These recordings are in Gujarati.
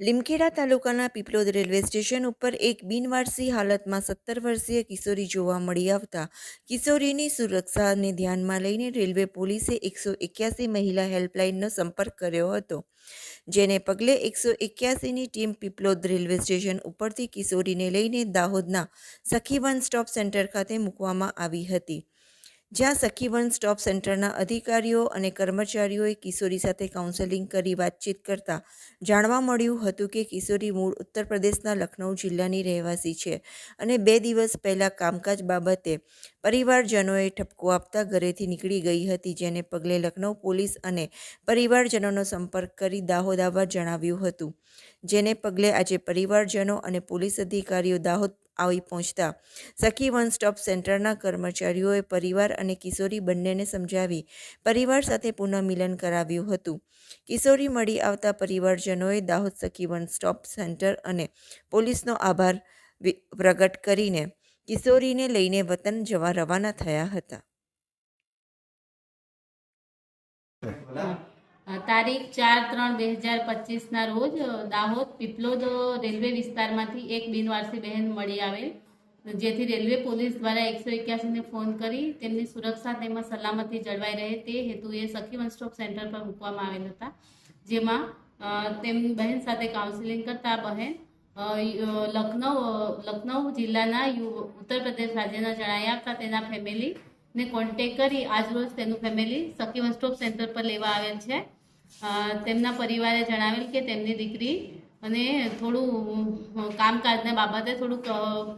લીમખેડા તાલુકાના પીપલોદ રેલવે સ્ટેશન ઉપર એક બિનવારસી હાલતમાં સત્તર વર્ષીય કિશોરી જોવા મળી આવતા. કિશોરીની સુરક્ષાને ધ્યાનમાં લઈને રેલવે પોલીસે એકસો એક્યાસી મહિલા હેલ્પલાઇનનો સંપર્ક કર્યો હતો, જેને પગલે એકસો એક્યાસીની ટીમ પીપલોદ રેલવે સ્ટેશન ઉપરથી કિશોરીને લઈને દાહોદના સખી વન સ્ટોપ સેન્ટર ખાતે મૂકવામાં આવી હતી. જ્યાં સખી વન સ્ટોપ સેન્ટરના અધિકારીઓ અને કર્મચારીઓએ કિશોરી સાથે કાઉન્સેલિંગ કરી વાતચીત કરતા જાણવા મળ્યું હતું કે કિશોરી મૂળ ઉત્તર પ્રદેશના લખનૌ જિલ્લાની રહેવાસી છે અને બે દિવસ પહેલાં કામકાજ બાબતે પરિવારજનોએ ઠપકો આપતા ઘરેથી નીકળી ગઈ હતી, જેને પગલે લખનૌ પોલીસ અને પરિવારજનોનો સંપર્ક કરી દાહોદ આવવા જણાવ્યું હતું, જેને પગલે આજે પરિવારજનો અને પોલીસ અધિકારીઓ દાહોદ આવી પહોંચતા સખી વન સ્ટોપ સેન્ટરના કર્મચારીઓએ પરિવાર અને કિશોરી બંનેને સમજાવી પરિવાર સાથે પુનઃમિલન કરાવ્યું હતું. કિશોરી મળી આવતા પરિવારજનોએ દાહોદ સખી વન સ્ટોપ સેન્ટર અને પોલીસનો આભાર પ્રગટ કરીને કિશોરીને લઈને વતન જવા રવાના થયા હતા. તારીખ ચાર ત્રણ બે હજાર પચીસના રોજ દાહોદ પીપલોદ રેલવે વિસ્તારમાંથી એક બિનવારસી બહેન મળી આવેલ. જેથી રેલવે પોલીસ દ્વારા એકસો એક્યાસીને ફોન કરી તેમની સુરક્ષા તેમજ સલામતી જળવાઈ રહે તે હેતુએ સખી વન સ્ટોપ સેન્ટર પર મૂકવામાં આવેલ હતા. જેમાં તેમની બહેન સાથે કાઉન્સિલિંગ કરતા બહેન લખનઉ લખનૌ લખનૌ જિલ્લાના ઉત્તર પ્રદેશ રાજ્યના જણાઈ હતા તેના ફેમિલી ને કોન્ટેક કરી આજરોજ તેનું ફેમિલી સખી વન સ્ટોપ સેન્ટર પર લેવા આવેલ છે. તેમના પરિવારે જણાવેલ કે તેમની દીકરી અને થોડું કામકાજના બાબતે થોડુંક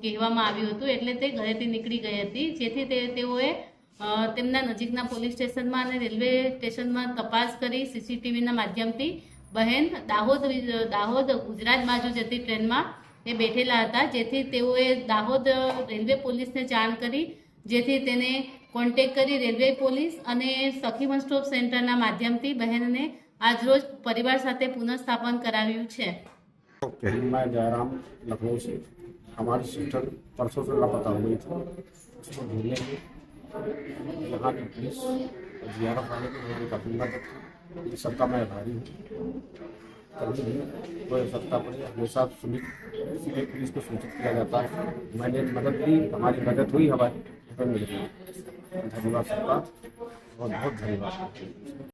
કહેવામાં આવ્યું હતું એટલે તે ઘરેથી નીકળી ગઈ હતી. જેથી તે, તેઓએ તેમના નજીકના પોલીસ સ્ટેશનમાં અને રેલવે સ્ટેશનમાં તપાસ કરી સીસીટીવીના માધ્યમથી બહેન દાહોદ વિ- દાહોદ ગુજરાત બાજુ જતી ટ્રેનમાં એ બેઠેલા હતા જેથી તેઓએ દાહોદ અ, રેલવે પોલીસને જાણ કરી જેથી તેને કોન્ટેક કરી રેલવે પોલીસ અને સખી વન સ્ટોપ સેન્ટરના માધ્યમથી બહેનને આજરોજ પરિવાર સાથે પુનઃસ્થાપન કરાવ્યું છે ओके मैं जयराम लखनऊ से हमारी सिस्टर परसों से लापता हुई थी उसको ढूंढने में यहाँ की पुलिस जियारत वाले को उन्होंने काफ़ी मदद की। ये सबका मैं आभारी हूँ। कभी भी कोई सत्ता पड़े हमेशा सुनित इसलिए पुलिस को सूचित किया जाता है। मैंने मदद ली, हमारी मदद हुई, हमारी धन्यवाद सबका बहुत बहुत धन्यवाद।